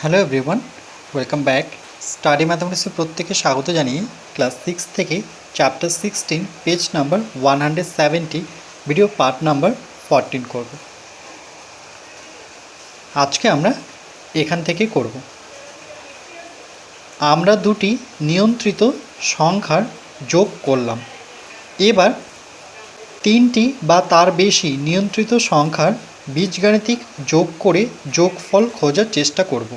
Hello everyone welcome back study ম্যাথামেটিক্সে প্রত্যেকে স্বাগত জানিয়ে ক্লাস সিক্স থেকে chapter sixteen page number one hundred seventy video part number fourteen করব। আজকে আমরা এখান থেকে করব। আমরা দুটি নিয়ন্ত্রিত সংখ্যার যোগ করলাম। এবার তিনটি বা তার বেশি নিয়ন্ত্রিত সংখ্যার বীজগাণিতিক যোগ করে যোগফল খোঁজার চেষ্টা করব।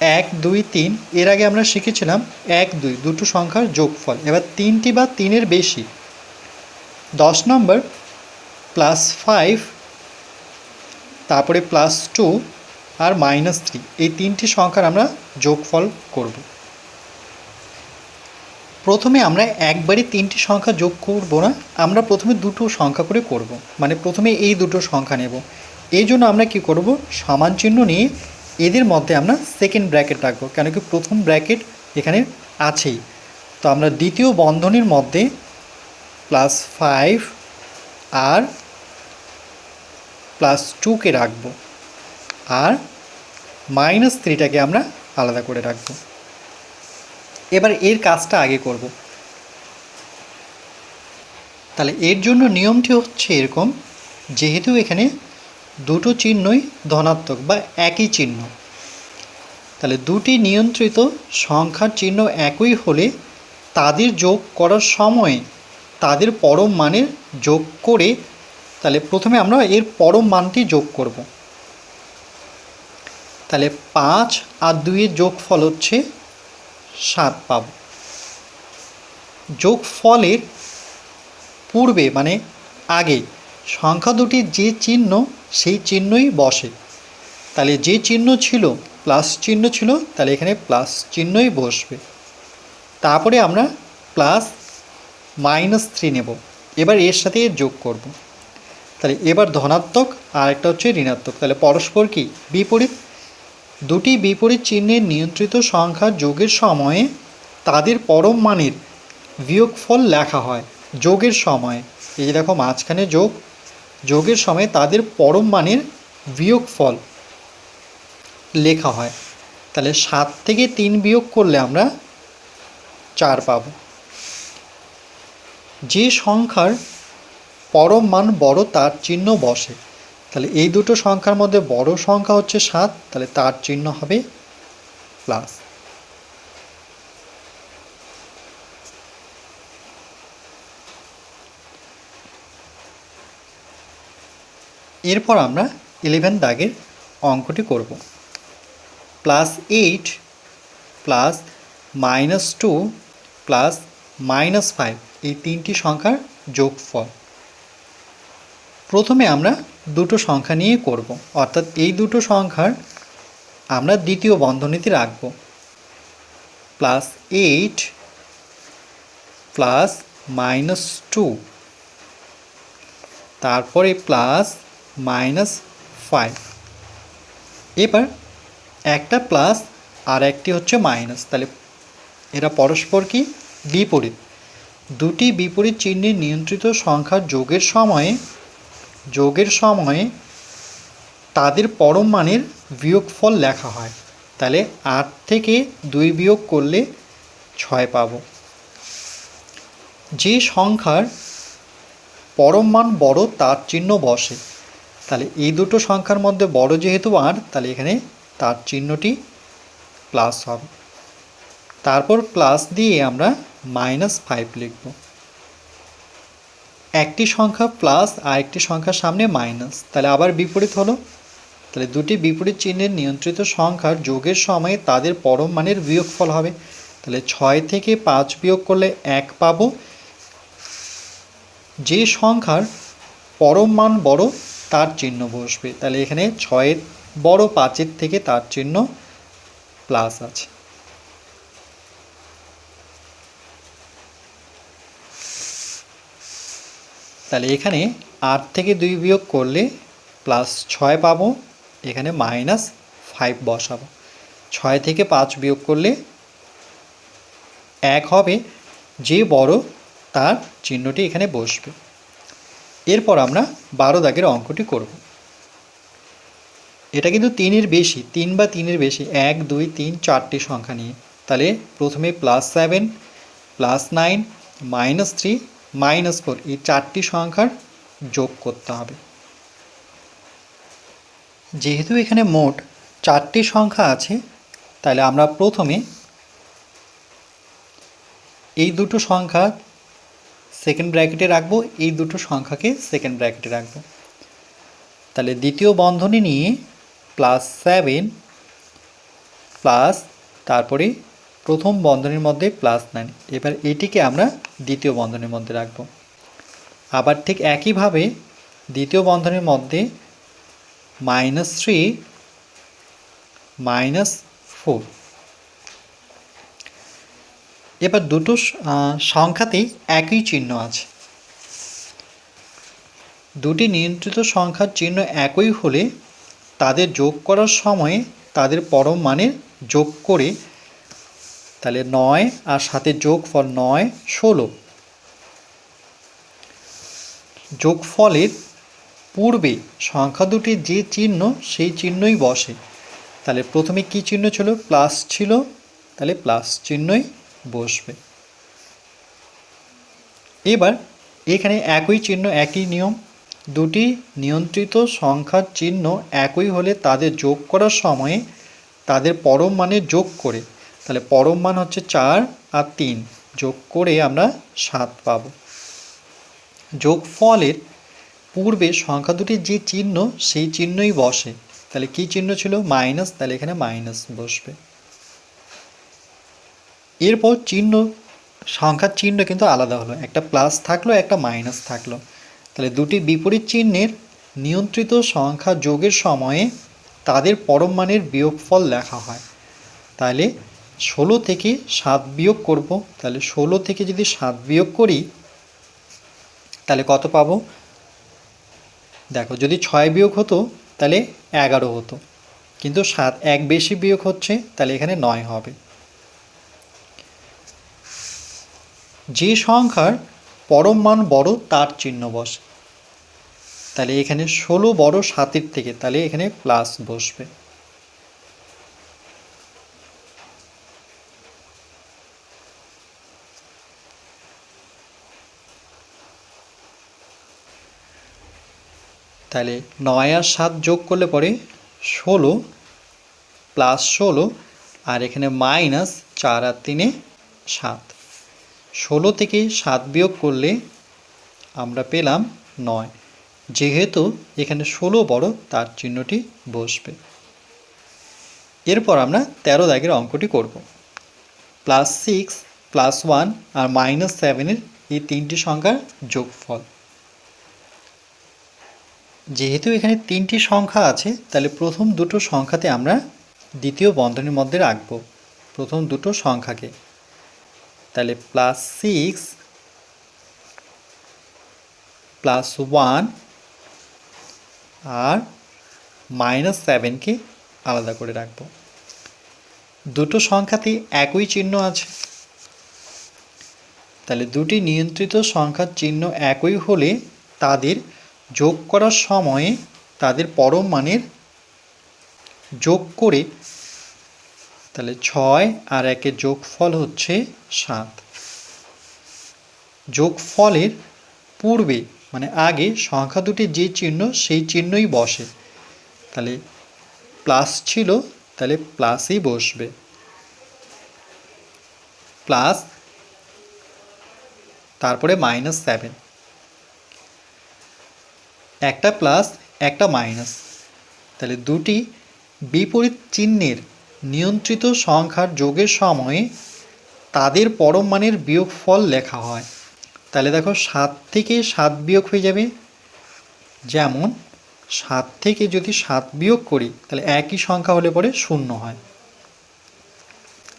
এক, দুই, তিন, এর আগে আমরা শিখেছিলাম এক, দুই, দুটো সংখ্যার যোগফল। এবার তিনটি বা তিনের বেশি। দশ নম্বর প্লাস ফাইভ তারপরে প্লাস টু আর মাইনাস থ্রি এই তিনটি সংখ্যার আমরা যোগফল করব। প্রথমে আমরা একবারে তিনটি সংখ্যা যোগ করব না, আমরা প্রথমে দুটো সংখ্যা করে করব। মানে প্রথমে এই দুটো সংখ্যা নেব। এই জন্য আমরা কি করব? সমান চিহ্ন নিয়ে এদের মধ্যে আমরা সেকেন্ড ব্র্যাকেট রাখব, কেন কি প্রথম ব্র্যাকেট এখানে আছেই। তো আমরা দ্বিতীয় বন্ধনীর মধ্যে প্লাস ফাইভ আর প্লাস টুকে রাখব, আর মাইনাস থ্রিটাকে আমরা আলাদা করে রাখব। এবার এর কাজটা আগে করব। তাহলে এর জন্য নিয়মটি হচ্ছে এরকম, যেহেতু এখানে দুটো চিহ্নই ধনাত্মক বা একই চিহ্ন। তাহলে দুটি নিয়ন্ত্রিত সংখ্যার চিহ্ন একই হলে তাদের যোগ করার সময়ে তাদের পরম মানের যোগ করে, তাহলে প্রথমে আমরা এর পরম মানটি যোগ করব। তাহলে পাঁচ আর দুইয়ের যোগফল হচ্ছে সাত পাব। যোগ যোগফলের পূর্বে মানে আগে, সংখ্যা দুটির যে চিহ্ন, সেই চিহ্নই বসে। তাহলে যে চিহ্ন ছিল প্লাস চিহ্ন ছিল, তাহলে এখানে প্লাস চিহ্নই বসবে। তারপরে আমরা প্লাস মাইনাস থ্রি নেব। এবার এর সাথে যোগ করব। তাহলে এবার ধনাত্মক আর একটা হচ্ছে ঋণাত্মক। তাহলে পরস্পর কি? বিপরীত। দুটি বিপরীত চিহ্নের নিয়ন্ত্রিত সংখ্যা যোগের সময়ে তাদের পরম মানের বিয়োগফল লেখা হয় যোগের সময়। এই যে দেখো মাঝখানে যোগ, যোগের সময় তাদের পরম মানের বিয়োগফল লেখা হয়। তাহলে সাত থেকে তিন বিয়োগ করলে আমরা চার পাব। যে সংখ্যার পরম মান বড় তার চিহ্ন বসে। তাহলে এই দুটো সংখ্যার মধ্যে বড় সংখ্যা হচ্ছে সাত, তাহলে তার চিহ্ন হবে প্লাস এরপর আমরা ইলেভেন দাগের অঙ্কটি করব। Plus eight plus minus two plus minus five এই তিনটি সংখ্যার যোগফল। প্রথমে আমরা দুটো সংখ্যা নিয়ে করব। অর্থাৎ এই দুটো সংখ্যার আমরা দ্বিতীয় বন্ধনীতে রাখব। Plus eight, plus minus two. তারপরে প্লাস মাইনাস ফাইভ। এবার একটা প্লাস আর একটি হচ্ছে মাইনাস। তাহলে এরা পরস্পর কি? বিপরীত। দুটি বিপরীত চিহ্নের নিয়ন্ত্রিত সংখ্যার যোগের সময়ে যোগের সময়ে তাদের পরম মানের বিয়োগফল লেখা হয়। তাহলে আট থেকে দুই বিয়োগ করলে ছয় পাব। যে সংখ্যার পরম মান বড়, তার চিহ্ন বসে। তাহলে এই দুটো সংখ্যার মধ্যে বড় যেহেতু আর, তাহলে এখানে তার চিহ্নটি প্লাস হবে। তারপর প্লাস দিয়ে আমরা মাইনাস ফাইভ লিখব। একটি সংখ্যা প্লাস আর একটি সংখ্যার সামনে মাইনাস তাহলে আবার বিপরীত হলো? তাহলে দুটি বিপরীত চিহ্নের নিয়ন্ত্রিত সংখ্যার যোগের সময়ে তাদের পরম মানের বিয়োগফল হবে। তাহলে ছয় থেকে পাঁচ বিয়োগ করলে এক পাবো। যে সংখ্যার পরম মান বড়, তার চিহ্ন বসবে। তাহলে এখানে ছয়ের বড় পাঁচের থেকে তার চিহ্ন প্লাস আছে। তাহলে এখানে আট থেকে দুই বিয়োগ করলে প্লাস ছয় পাবো, এখানে মাইনাস ফাইভ বসাবো। ছয় থেকে পাঁচ বিয়োগ করলে এক হবে, যে বড় তার চিহ্নটি এখানে বসবে। এরপর আমরা বারো দাগের অঙ্কটি করব। এটা কিন্তু তিনের বেশি, তিন বা তিনের বেশি, এক, দুই, তিন, চারটি সংখ্যা নিয়ে। তাহলে প্রথমে plus seven plus nine minus three minus four, এই চারটি সংখ্যার যোগ করতে হবে। যেহেতু এখানে মোট চারটি সংখ্যা আছে, তাহলে আমরা প্রথমে এই দুটো সংখ্যা সেকেন্ড ব্র্যাকেটে রাখব, এই দুটো সংখ্যাকে সেকেন্ড ব্র্যাকেটে রাখব। তাহলে দ্বিতীয় বন্ধনী নিয়ে প্লাস সেভেন প্লাস তারপরে প্রথম বন্ধনীর মধ্যে প্লাস নাইন এবার এটিকে আমরা দ্বিতীয় বন্ধনীর মধ্যে রাখব। আবার ঠিক একইভাবে দ্বিতীয় বন্ধনীর মধ্যে মাইনাস থ্রি মাইনাস ফোর এবার দুটো সংখ্যাতেই একই চিহ্ন আছে। দুটি নিয়ন্ত্রিত সংখ্যার চিহ্ন একই হলে তাদের যোগ করার সময়ে তাদের পরম মানের যোগ করে তাহলে নয় আর সাথে যোগফল নয়, ষোলো। যোগফলের পূর্বে সংখ্যা দুটির যে চিহ্ন, সেই চিহ্নই বসে। তাহলে প্রথমে কি চিহ্ন ছিল? প্লাস ছিল। তাহলে প্লাস চিহ্নই বসবে। এবার এখানে একই চিহ্ন, একই নিয়ম। দুটি নিয়ন্ত্রিত সংখ্যার চিহ্ন একই হলে তাদের যোগ করার সময়ে তাদের পরম মানে যোগ করে। তাহলে পরম মান হচ্ছে চার আর তিন। যোগ করে আমরা সাত পাব। যোগফলের পূর্বে সংখ্যা দুটির যে চিহ্ন, সেই চিহ্নই বসে। তাহলে কি চিহ্ন ছিল? মাইনাস। তাহলে এখানে মাইনাস বসবে। এরপর চিহ্ন, সংখ্যার চিহ্ন কিন্তু আলাদা হলো। একটা প্লাস থাকল, একটা মাইনাস থাকল। তাহলে দুটি বিপরীত চিহ্নের নিয়ন্ত্রিত সংখ্যা যোগের সময়ে তাদের পরম মানের বিয়োগফল লেখা হয়। তাহলে ষোলো থেকে সাত বিয়োগ করব, তাহলে ষোলো থেকে যদি সাত বিয়োগ করি, তাহলে কত পাবো? দেখো, যদি ছয় বিয়োগ হতো, তাহলে এগারো হতো। কিন্তু সাত, এক বেশি বিয়োগ হচ্ছে, তাহলে এখানে নয় হবে। যে সংখ্যার পরম মান বড়, তার চিহ্ন বসে। তাহলে এখানে ষোলো বড় সাতের থেকে, তাহলে এখানে প্লাস বসবে। তাহলে নয় আর সাত যোগ করলে পরে ষোলো প্লাস ষোলো, আর এখানে মাইনাস চার আর তিনে সাত। ষোলো থেকে সাত বিয়োগ করলে আমরা পেলাম নয়। যেহেতু এখানে ষোলো বড়, তার চিহ্নটি বসবে। এরপর আমরা তেরো দাগের অঙ্কটি করব। প্লাস সিক্স প্লাস ওয়ান আর মাইনাস সেভেনের এই তিনটি সংখ্যার যোগফল। যেহেতু এখানে তিনটি সংখ্যা আছে, তাহলে প্রথম দুটো সংখ্যাতে আমরা দ্বিতীয় বন্ধনীর মধ্যে রাখব, প্রথম দুটো সংখ্যাকে। তাহলে প্লাস সিক্স প্লাস ওয়ান আর মাইনাস সেভেনকে আলাদা করে রাখব। দুটো সংখ্যাতে একই চিহ্ন আছে। তাহলে দুটি নিয়ন্ত্রিত সংখ্যার চিহ্ন একই হলে তাদের যোগ করার সময়ে তাদের পরম মানের যোগ করে, তাহলে ছয় আর একের যোগফল হচ্ছে সাত। যোগফলের পূর্বে মানে আগে সংখ্যা দুটি যে চিহ্ন, সেই চিহ্নই বসে। তাহলে প্লাস ছিল, তাহলে প্লাসই বসবে। প্লাস তারপরে মাইনাস সেভেন একটা প্লাস, একটা মাইনাস। তাহলে দুটি বিপরীত চিহ্নের নিয়ন্ত্রিত সংখ্যার যোগের সময়ে তাদের পরম মানের বিয়োগফল লেখা হয়। তাহলে দেখো সাত থেকে সাত বিয়োগ হয়ে যাবে। যেমন সাত থেকে যদি সাত বিয়োগ করি, তাহলে একই সংখ্যা হলে পরে শূন্য হয়।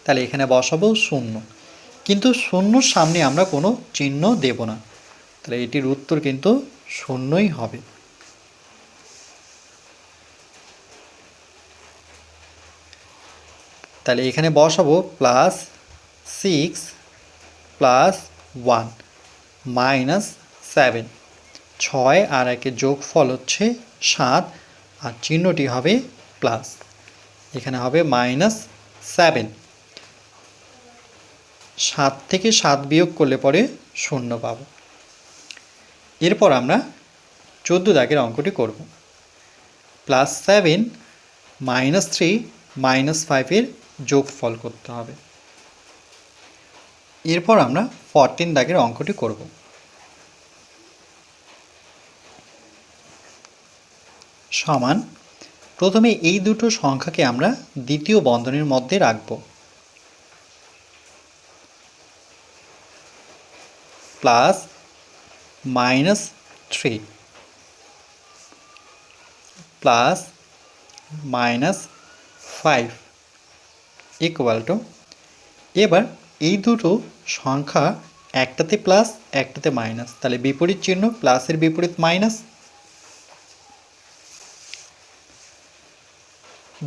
তাহলে এখানে বসাবো শূন্য। কিন্তু শূন্যর সামনে আমরা কোনো চিহ্ন দেব না। তাহলে এটির উত্তর কিন্তু শূন্যই হবে। তাহলে এখানে বসাবো plus six plus one minus seven ছয় আর একের যোগফল হচ্ছে সাত আর চিহ্নটি হবে প্লাস এখানে হবে মাইনাস সেভেন সাত থেকে সাত বিয়োগ করলে পরে শূন্য পাব। এরপর আমরা চোদ্দ দাগের অঙ্কটি করব। Plus seven minus three minus ফাইভের যোগফল করতে হবে। এরপর আমরা ফরটিন দাগের অঙ্কটি করব। সমান, প্রথমে এই দুটো সংখ্যাকে আমরা দ্বিতীয় বন্ধনীর মধ্যে রাখব। Plus minus three plus minus five equal to এবার এই দুটো সংখ্যা একটাতে প্লাস একটাতে মাইনাস তাহলে বিপরীত চিহ্ন প্লাসের বিপরীত মাইনাস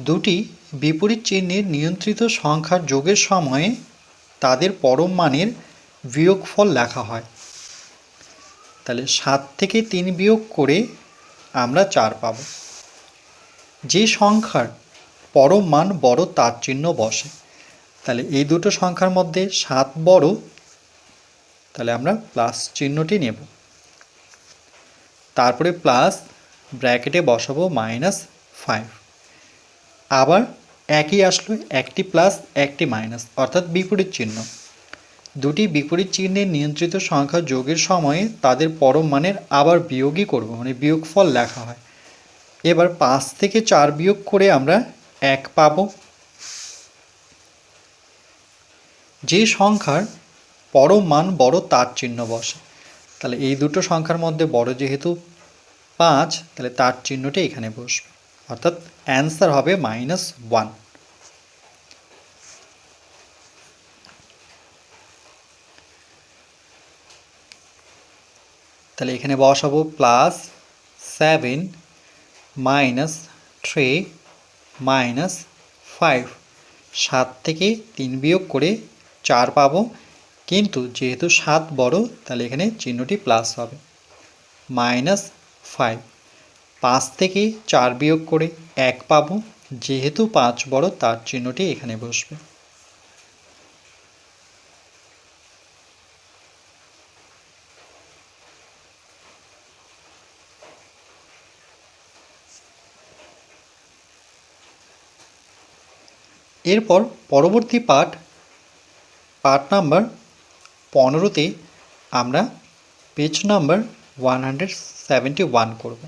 দুটি বিপরীত চিহ্নের নিয়ন্ত্রিত সংখ্যার যোগের সময়ে তাদের পরম মানের বিয়োগফল লেখা হয়। তাহলে সাত থেকে তিন বিয়োগ করে আমরা চার পাব। যে সংখ্যার পরম মান বড়, তার চিহ্ন বসে। তাহলে এই দুটো সংখ্যার মধ্যে সাত বড়, তাহলে আমরা প্লাস চিহ্নটি নেব। তারপরে প্লাস ব্র্যাকেটে বসাবো মাইনাস ফাইভ আবার একই আসলো, একটি প্লাস একটি মাইনাস অর্থাৎ বিপরীত চিহ্ন। দুটি বিপরীত চিহ্নের নিয়ন্ত্রিত সংখ্যা যোগের সময়ে তাদের পরম মানের আবার বিয়োগই করব মানে বিয়োগফল লেখা হয়। এবার পাঁচ থেকে চার বিয়োগ করে আমরা এক পাব। যে সংখ্যার পরম মান বড়, তার চিহ্ন বসে। তাহলে এই দুটো সংখ্যার মধ্যে বড় যেহেতু পাঁচ, তাহলে তার চিহ্নটি এখানে বসবে। অর্থাৎ অ্যান্সার হবে মাইনাস ওয়ান। তাহলে এখানে বসাবো plus seven minus three minus five সাত থেকে তিন বিয়োগ করে চার পাবো। কিন্তু যেহেতু সাত বড়, তাহলে এখানে চিহ্নটি প্লাস হবে। মাইনাস ফাইভ পাঁচ থেকে চার বিয়োগ করে এক পাবো। যেহেতু পাঁচ বড়, তার চিহ্নটি এখানে বসবে। এরপর পরবর্তী পাঠ পার্ট নাম্বার পনেরোতে আমরা page number one hundred seventy one করব।